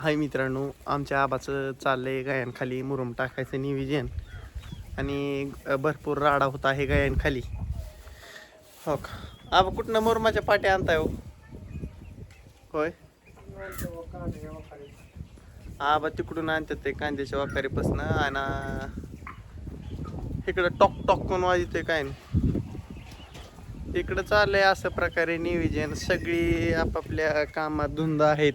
हाय मित्रांनो आमच्या आबाचं चाललंय गायांखाली मुरुम टाकायचं नियोजन. आणि भरपूर राडा होता आहे गायांखाली हो का? आबा कुठनं मुरुमाच्या पाट्या आणताय हो? होय? आबा तिकडून आणतात ते कांद्याच्या वाकारीपासनं आणि इकडं टॉक टॉक म्हणून वाजतोय काय नाही. इकडं चाललंय असं प्रकारे नियोजन. सगळी आपापल्या कामात धुंद आहेत.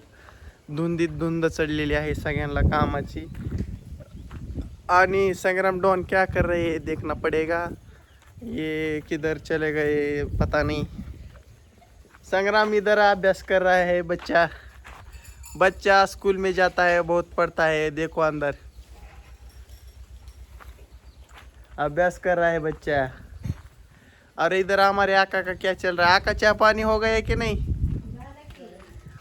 धुंदीत धुंद चढलेली आहे सगळ्यांना कामाची. आणि संग्राम डॉन क्या कर रहे है? देखना पड़ेगा. ये किधर चले गए पता नहीं. संग्राम इधर अभ्यास कर रहा है बच्चा. बच्चा स्कूल में जाता है बहुत पढ़ता है. देखो अंदर. अभ्यास कर रहा है बच्चा. अरे इधर हमारे आका का क्या चल रहा है? आका चाय पानी हो गया कि नहीं?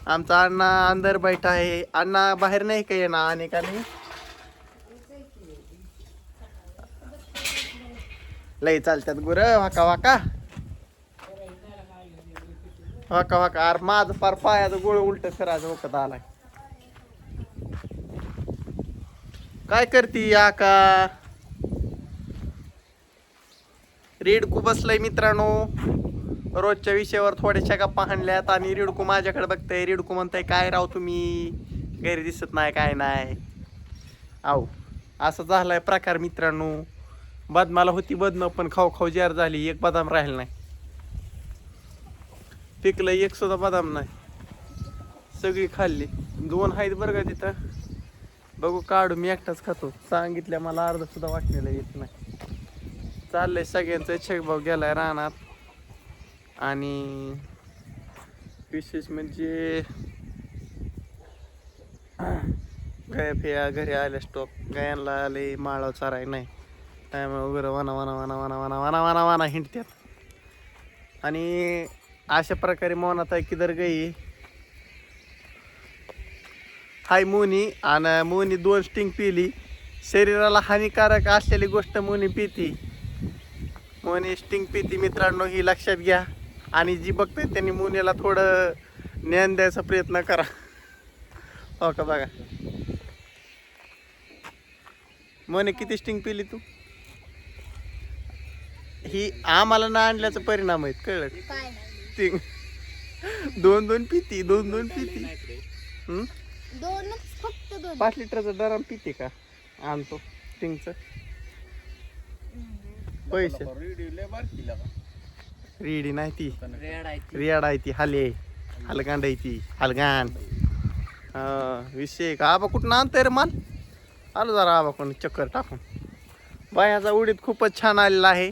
आमचा अण्णा अंदर बैठा आहे. अण्णा बाहेर नाही का येणार? अनेकांनी का नाही? लय चालतात गुर. वाका वाका. वाका वाका. अरे माझं फार पायाचं गोळ उलट करायचं वखत आलाय. काय करती आका रेडकू बसलाय मित्रांनो. रोजच्या विषयावर थोड्याशा गप्पा हाणल्यात आणि रिडकू माझ्याकडे बघतंय. रिडकू म्हणताय काय राव तुम्ही? घरी दिसत नाही काय नाही? आहो असं झालाय प्रकार मित्रांनो. बदमाला होती बदम पण खाऊ खाऊ जार झाली. एक बदाम राहिला नाही. पिकलं एक सुद्धा बदाम नाही. सगळी खाल्ली. दोन आहेत बरं का तिथं. बघू काढू. मी एकटाच खातो. सांगितल्या मला अर्ध सुद्धा वाटलेलं येत नाही. चाललंय सगळ्यांचं. छेकभाव गेलाय रानात. आणि विशेष म्हणजे गाया फिया घरी आल्या स्टॉप गायांना आले माळा चाराय नाही. त्यामुळे वगैरे वाना वाना वाना वाना वाना वाना वाना वाना हिंडत्यात. आणि अशा प्रकारे मौनात आहे किधर गई. हाय मोनी आणि मोनी दोन स्टिंग पिली. शरीराला हानिकारक असलेली गोष्ट मोनी पिती. मोनी स्टिंग पिती मित्रांनो ही लक्षात घ्या. आणि जी बघते त्यांनी मोनीला थोडं ज्ञान द्यायचा प्रयत्न करा. हो का बघा. मोने किती स्टिंग पिली तू? ही आम्हाला ना आणल्याचा परिणाम आहेत कळलं? काय नाही. स्टिंग दोन दोन पिती दोन दोन पिती. हम्म? दोनच फक्त दोन. पाच लिटरचं डरम पिते का? आणतो स्टिंगचं पैसे. रेडी नाही ती. रेड आहे ती. हाले. हलगांड आहे ती हलगांड. विषय का? आबा कुठं आणतंय रे माल? आलो जरा आबा कोण चक्कर टाकून. बायाचा उडीत खूपच छान आलेला आहे.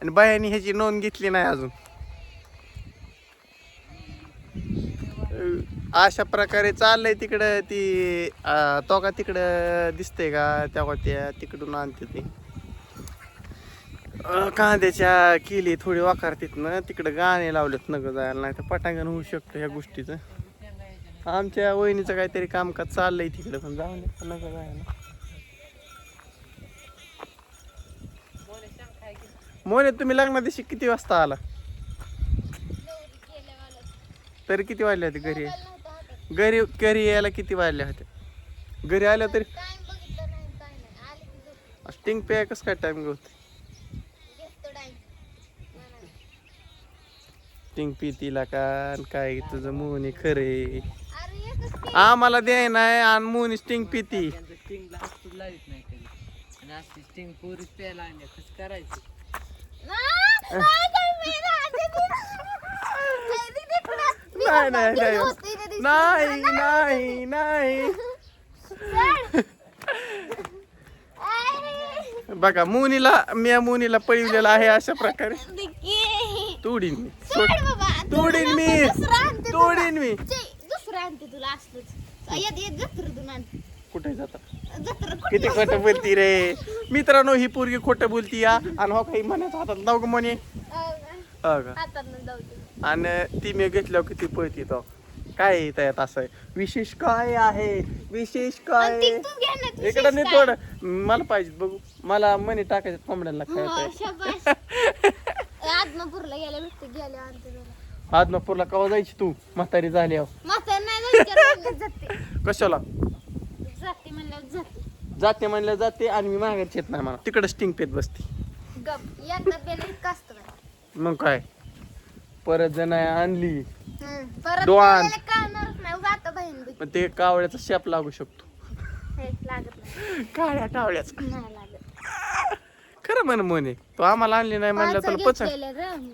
आणि बायाने ह्याची नोंद घेतली नाही अजून. अशा प्रकारे चाललंय तिकडं ती तो का तिकडं दिसतंय का? तेव्हा त्या तिकडून आणते ते. कांद्याच्या केली थोडी वाकारतीत ना तिकडं गाणे लावलेत नग जायला नाही तर पटांगण होऊ शकतं ह्या गोष्टीचं. आमच्या वहिनीचं काहीतरी कामकाज चाललंय तिकडं पण जाऊ नये नका जायला. मोने तुम्ही लग्ना दिवशी किती वाजता आला? तरी किती वाजले होते घरी? घरी घरी यायला किती वाजले होते? घरी आल्या तरी स्टिंग पे कसं काय टाइम घेऊ शूटिंग पितीला का काय तुझं मोहनी खरे? आम्हाला दे नाही आणि मोहनी स्टिंग पिती. नाही नाही नाही. नाही बघा मुनीला मी मुनीला पळवलेला आहे अशा प्रकारे. तोडीन मी. सोड तोडीन मी. तोडीन मी. दुसरं आणते तुला असलंच. येत येत जत्रेतून आणते कुठे जाता? किती खोटं बोलती रे. मित्रांनो ही पोरगी खोटं बोलती या. आणि हो काही म्हणत हातात. लाव ग म्हणे. हो का दे. आणि ती मी घेतल्यावर किती पळती तो. काय आहे त्यात असं? विशेष काय आहे? विशेष काय? इकडं नाही थोडं मला पाहिजे बघू. मला मनी टाकायचं कोंबड्यांना हो, खायचं शाबास. आदमापूरला गेल्या भेटते गेल्या आणते तुला आदमापूरला कवा जायची तू? म्हातारी झाल्यावर म्हातार नाही जायचं, जाते. कशाला? जाते म्हणल्यावर जाते. जाते म्हणलं जाते आणि मी माघारची येत नाही मला तिकडे स्टिंग पेत बसते. गप. एकदा पेले इतकं असतं का मग काय? परत जण आणली. हम्म. परत डोळा. पेलेलं कळणारच नाही जातं बहीण बी. पण ते कावळ्याचा शेप लागू शकतो. लागत नाही. काळ्या नाही लागत खरं म्हण मोने तू आम्हाला आणली नाही म्हणलं तुला पचन.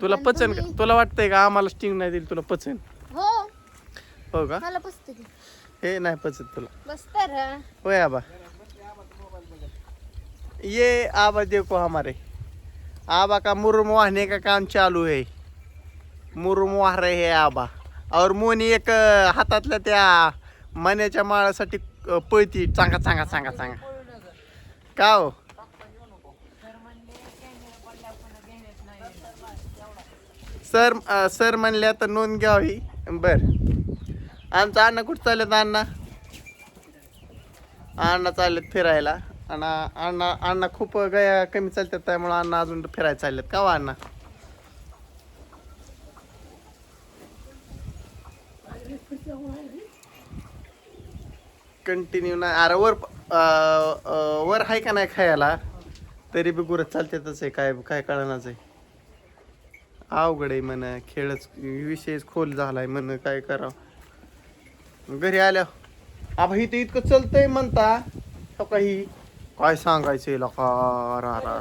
तुला पचन का? तुला वाटतंय का आम्हाला स्टिंग नाही दिली तुला पचन? हो. हो का? हे नाही पचत तुला. होय आबा. ये आबा देखो हमारे. आबा का मुरुम वाहने का काम चालू है मुरुम वाह रहे है आबा. और मोनी एक हातातल्या त्या मण्याच्या माळासाठी पळती. चांगा चांगा चांगा चांगा. का हो? सर सर म्हणले आता नोंद घ्यावी. बर. आमचा अण्णा कुठं चालत अण्णा? अण्णा चाललेत फिरायला. आणि अण्णा अण्णा खूप गया कमी चालतात त्यामुळं अण्णा अजून फिरायला चाललेत. का हो अण्णा? कंटिन्यू नाही अरे वर अं, अं, वर आहे का नाही खायला? तरी बी गुरत चालतातच आहे काय काय कळणाच आहे. अवघड आहे म्हण खेळच विषयच खोल झालाय म्हण काय करावं? घरी आल्या आबा इथं इतकं चलतंय म्हणता तो काही काय सांगायचं हिला रा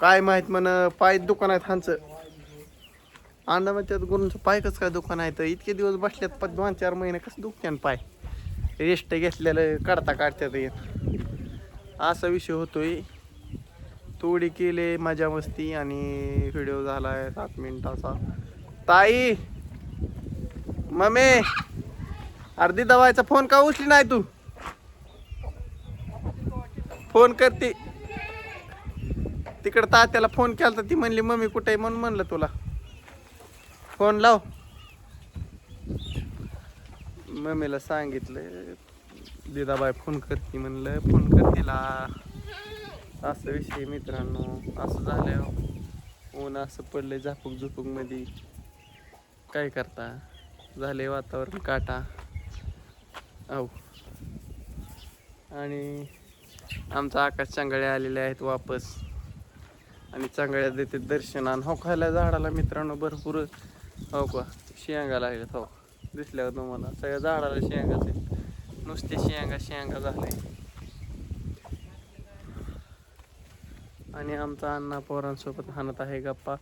काय माहीत म्हण पाय दुकान आहेत ह्यांचं अंडा मग त्यात गुरूंचं पाय कसं काय दुकान आहे तर इतके दिवस बसल्यात पण दोन चार महिने कसं दुखत्यान पाय? रेस्ट घेतलेलं काढता काढतात येत. असा विषय होतोय. थोडी केले मजा मस्ती आणि व्हिडिओ झाला आहे सात मिनिटाचा. ताई! ममे अर्धी दवायचा फोन का उचली नाही तू? फोन करते. तिकडं तात्याला फोन केला तर ती म्हणली मम्मी कुठे आहे? म्हणून म्हणलं तुला. फोन लाव. मम्मीला सांगितलं दिदाबाई फोन करते. म्हणलं फोन कर तिला. असं विषय मित्रांनो. असं झालं ऊन असं पडलंय झापूक झुपूकमध्ये काय करता? झाले वातावरण काटा. औ. आणि आमचा आकाश चांगळे आलेले आहेत वापस. आणि चांगळ्या देते दर्शन. आणि हो खायला झाडाला मित्रांनो भरपूर हो का? शेंगा लागल्यात हो. दिसल्या तुम्हाला. सगळ्या झाडाला शेंगाच नुसते शेंगा शेंगा झाले. आणि आमचा अण्णा पोरांसोबत हाणत आहे गप्पा.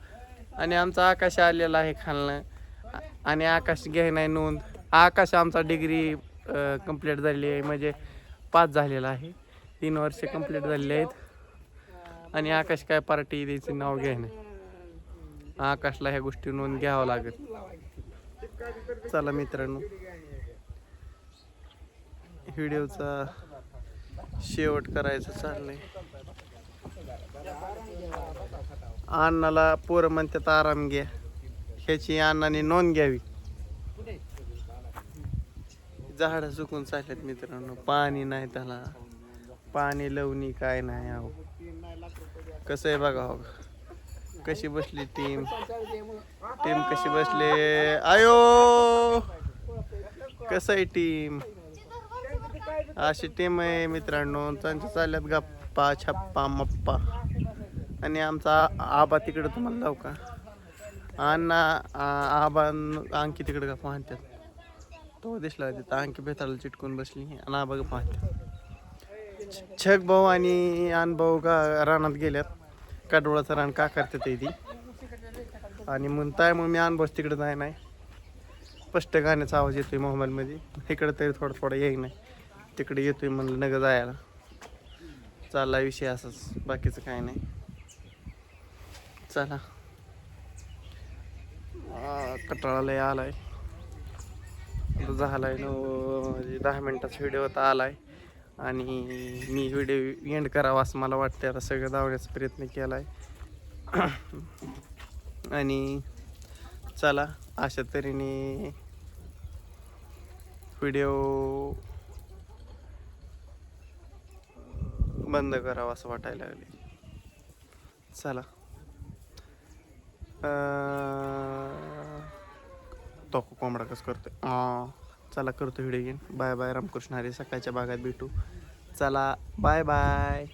आणि आमचा आकाश आलेला आहे खालनं. आणि आकाश घे आहे नोंद. आकाश आमचा डिग्री कंप्लीट झालेली आहे. म्हणजे पास झालेला आहे. तीन वर्ष कंप्लीट झालेली आहेत. आणि आकाश काय पार्टी द्यायचं नाव घेणं आकाशला ह्या गोष्टी नोंद घ्यावं लागेल. चला मित्रांनो. व्हिडिओचा शेवट करायचं चाललंय. अण्णाला पोरं म्हणतात आराम घ्या. ह्याची अण्णाने नोंद घ्यावी. झाडं सुकून चालल्यात मित्रांनो. पाणी नाही त्याला. पाणी लवणी काय नाही अहो. कसं आहे बघा हो. कशी बसली टीम टीम कशी बसले? आयो! कसं आहे टीम अशी टीम आहे मित्रांनो. त्यांच्या चालल्यात गप्पा. छप्पा मप्पा. आणि आमचा आबा तिकडं तुम्हाला लावू का? अण्णा आ- आबा न- अंकी तिकडं का पाहत्यात तो दिसला तिथं. अंकी बेताला चिटकून बसली आणि आबा का पाहत्यात छग भाऊ आणि आण भाऊ का रानात गेल्यात. काडोळाचं रान का करतात ती? आणि म्हणताय मग मी अनुभव तिकडं जाय नाही. स्पष्ट गाण्याचा आवाज येतोय मोबाईलमध्ये. इकडं तरी थोडा थोडा येई नाही तिकडे येतोय म्हणलं नगर जायला. चालला विषय असाच बाकीचं काय नाही. चला. आ, कटाळा लय आलाय. आता झालाय म्हणजे दहा मिनिटाचा व्हिडिओ आता आलाय. आणि मी व्हिडिओ एंड करावा असं मला वाटतं आता सगळं धावण्याचा प्रयत्न केला आहे आणि चला अशा तऱ्हेने व्हिडिओ बंद करावं असं वाटायला लागले चला. तो कोंबडा कसं करतोय? चला करतो व्हिडिओ घेईन बाय बाय रामकृष्ण हरी. सकाळच्या भागात भेटू. चला बाय बाय.